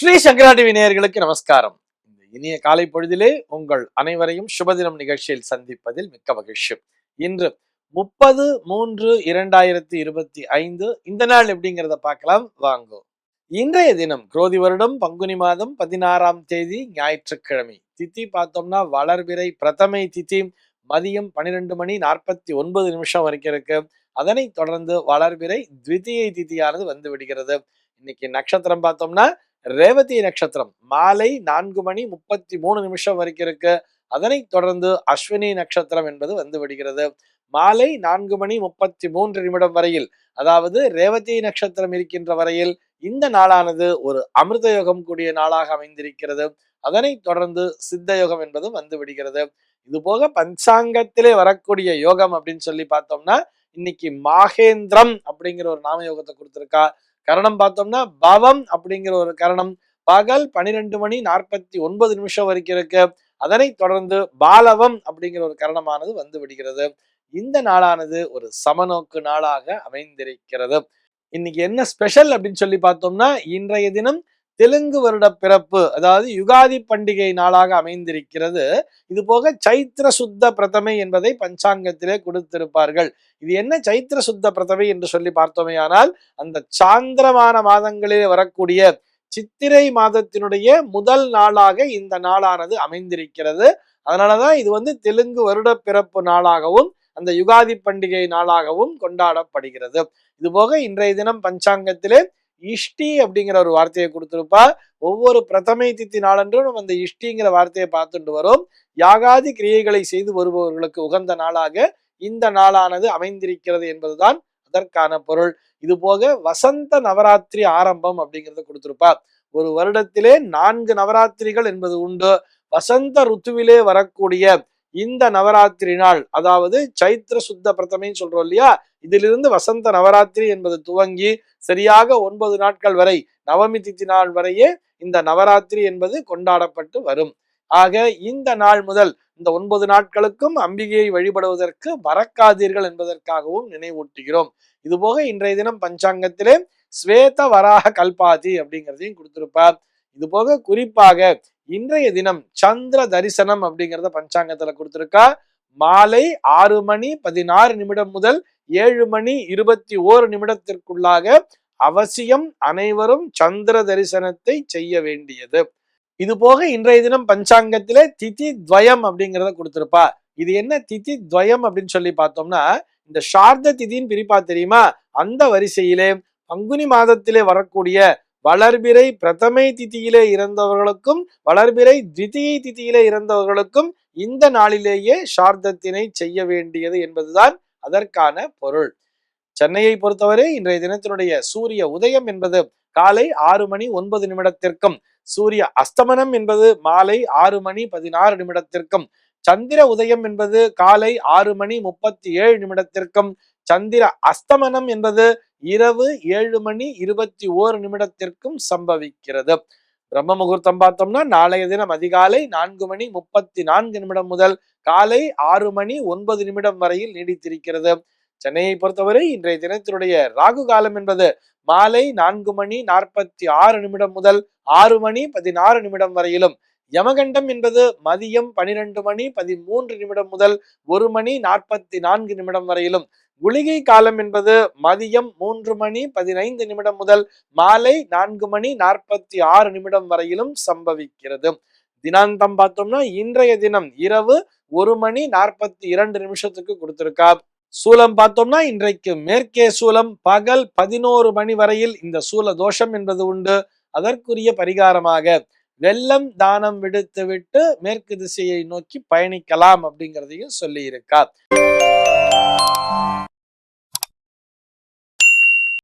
ஸ்ரீ சங்கரா TV நேயர்களுக்கு நமஸ்காரம். இந்த இனிய காலை பொழுதிலே உங்கள் அனைவரையும் சுபதினம் நிகழ்ச்சியில் சந்திப்பதில் மிக்க மகிழ்ச்சி. இன்று முப்பது மூன்று இரண்டாயிரத்தி இருபத்தி ஐந்து இந்த நாள் எப்படிங்கிறத பார்க்கலாம். வாங்கோ. இன்றைய தினம் குரோதி வருடம் பங்குனி மாதம் பதினாறாம் தேதி ஞாயிற்றுக்கிழமை. தித்தி பார்த்தோம்னா வளர்பிறை பிரதமை தித்தி மதியம் பன்னிரெண்டு மணி நாற்பத்தி ஒன்பது நிமிஷம் வரைக்கும் இருக்கு. அதனைத் தொடர்ந்து வளர்பிறை திவிதியை தித்தியானது வந்து விடுகிறது. இன்னைக்கு நட்சத்திரம் பார்த்தோம்னா ரேவதி நட்சத்திரம். மாலை நான்கு மணி முப்பத்தி மூணு நிமிஷம் வரைக்கும் இருக்கு. அதனைத் தொடர்ந்து அஸ்வினி நட்சத்திரம் என்பது வந்து விடுகிறது. மாலை நான்கு மணி முப்பத்தி மூன்று நிமிடம் வரையில் அதாவது ரேவதி நட்சத்திரம் இருக்கின்ற வரையில் இந்த நாளானது ஒரு அமிர்த யோகம் கூடிய நாளாக அமைந்திருக்கிறது. அதனைத் தொடர்ந்து சித்த யோகம் என்பதும் வந்து விடுகிறது. இது போக பஞ்சாங்கத்திலே வரக்கூடிய யோகம் அப்படின்னு சொல்லி பார்த்தோம்னா இன்னைக்கு மாகேந்திரம் அப்படிங்கிற ஒரு நாம யோகத்தை கொடுத்திருக்கா. கரணம் பார்த்தோம்னா பவம் அப்படிங்கிற ஒரு கரணம். பகல் பனிரெண்டு மணி நாற்பத்தி ஒன்பது நிமிஷம் வரைக்கும் இருக்கு. அதனைத் தொடர்ந்து பாலவம் அப்படிங்கிற ஒரு கரணமானது வந்து விடுகிறது. இந்த நாளானது ஒரு சமநோக்கு நாளாக அமைந்திருக்கிறது. இன்னைக்கு என்ன ஸ்பெஷல் அப்படின்னு சொல்லி பார்த்தோம்னா இன்றைய தினம் தெலுங்கு வருட பிறப்பு அதாவது யுகாதி பண்டிகை நாளாக அமைந்திருக்கிறது. இது போக சைத்திர சுத்த பிரதமை என்பதை பஞ்சாங்கத்திலே கொடுத்திருப்பார்கள். இது என்ன சைத்திர சுத்த பிரதமை என்று சொல்லி பார்த்தோமேயானால் அந்த சாந்திரமான மாதங்களிலே வரக்கூடிய சித்திரை மாதத்தினுடைய முதல் நாளாக இந்த நாளானது அமைந்திருக்கிறது. அதனாலதான் இது வந்து தெலுங்கு வருட பிறப்பு நாளாகவும் அந்த யுகாதி பண்டிகை நாளாகவும் கொண்டாடப்படுகிறது. இது போக இன்றைய தினம் பஞ்சாங்கத்திலே இஷ்டி அப்படிங்கிற ஒரு வார்த்தையை கொடுத்திருப்பா. ஒவ்வொரு பிரதமை தித்தி நாளன்றும் நம்ம அந்த இஷ்டிங்கிற வார்த்தையை பார்த்துட்டு வரும். யாகாதி கிரியைகளை செய்து வருபவர்களுக்கு உகந்த நாளாக இந்த நாளானது அமைந்திருக்கிறது என்பதுதான் அதற்கான பொருள். இது போக வசந்த நவராத்திரி ஆரம்பம் அப்படிங்கிறத கொடுத்திருப்பா. ஒரு வருடத்திலே நான்கு நவராத்திரிகள் என்பது உண்டு. வசந்த ருத்துவிலே வரக்கூடிய இந்த நவராத்திரி நாள் அதாவது சைத்திர சுத்த பிரதமைன்னு சொல்றோம் இல்லையா? இதிலிருந்து வசந்த நவராத்திரி என்பது துவங்கி சரியாக ஒன்பது நாட்கள் வரை நவமி தித்தி நாள் வரையே இந்த நவராத்திரி என்பது கொண்டாடப்பட்டு வரும். ஆக இந்த நாள் முதல் இந்த ஒன்பது நாட்களுக்கும் அம்பிகையை வழிபடுவதற்கு மறக்காதீர்கள் என்பதற்காகவும் நினைவூட்டுகிறோம். இது போக இன்றைய தினம் பஞ்சாங்கத்திலே ஸ்வேத வராக கல்பாதி அப்படிங்கிறதையும் கொடுத்திருப்பார். இது போக குறிப்பாக இன்றைய தினம் சந்திர தரிசனம் அப்படிங்கிறத பஞ்சாங்கத்துல கொடுத்திருக்கா. மாலை ஆறு மணி பதினாறு நிமிடம் முதல் ஏழு மணி இருபத்தி ஓரு நிமிடத்திற்குள்ளாக அவசியம் அனைவரும் சந்திர தரிசனத்தை செய்ய வேண்டியது. இது போக இன்றைய தினம் பஞ்சாங்கத்திலே திதி துவயம் அப்படிங்கிறத கொடுத்திருப்பா. இது என்ன திதி துவயம் அப்படின்னு சொல்லி பார்த்தோம்னா இந்த சார்த திதின்னு பிரிப்பா தெரியுமா? அந்த வரிசையிலே பங்குனி மாதத்திலே வரக்கூடிய வளர்பிறை பிரதமை திதியிலே இறந்தவர்களுக்கும் வளர்பிறை திதியை திதியிலே இறந்தவர்களுக்கும் இந்த நாளிலேயே சார்தத்தினை செய்ய வேண்டியது என்பதுதான் அதற்கான பொருள். சென்னையை பொறுத்தவரை இன்றைய தினத்தினுடைய சூரிய உதயம் என்பது காலை ஆறு மணி ஒன்பது நிமிடத்திற்கும் சூரிய அஸ்தமனம் என்பது மாலை ஆறு மணி பதினாறு நிமிடத்திற்கும் சந்திர உதயம் என்பது காலை ஆறு மணி முப்பத்தி ஏழு நிமிடத்திற்கும் சந்திர அஸ்தமனம் என்பது இரவு ஏழு மணி இருபத்தி ஓரு நிமிடத்திற்கும் சம்பவிக்கிறது. பிரம்ம முகூர்த்தம் பார்த்தோம்னா நாளைய தினம் அதிகாலை நான்கு மணி முப்பத்தி நான்கு நிமிடம் முதல் காலை ஆறு மணி ஒன்பது நிமிடம் வரையில் நீடித்திருக்கிறது. சென்னையை பொறுத்தவரை இன்றைய தினத்தினுடைய ராகு காலம் என்பது மாலை நான்கு மணி நாற்பத்தி ஆறு நிமிடம் முதல் ஆறு மணி பதினாறு நிமிடம் வரையிலும் யமகண்டம் என்பது மதியம் பனிரெண்டு மணி பதிமூன்று நிமிடம் முதல் ஒரு மணி நாற்பத்தி நான்கு நிமிடம் வரையிலும். குளிகை காலம் என்பது மதியம் மூன்று மணி பதினைந்து நிமிடம் முதல் மாலை நான்கு மணி நாற்பத்தி ஆறு நிமிடம் வரையிலும் சம்பவிக்கிறது. தினாந்தம் பார்த்தோம்னா இன்றைய தினம் இரவு ஒரு மணி நாற்பத்தி இரண்டு நிமிஷத்துக்கு கொடுத்திருக்கா சூலம் பார்த்தோம்னா இன்றைக்கு மேற்கே சூலம் பகல் பதினோரு மணி வரையில் இந்த சூல தோஷம் என்பது உண்டு. அதற்குரிய பரிகாரமாக வெள்ளம் தானம் விடுத்து விட்டு மேற்கு திசையை நோக்கி பயணிக்கலாம் அப்படிங்கிறதையும் சொல்லியிருக்கார்.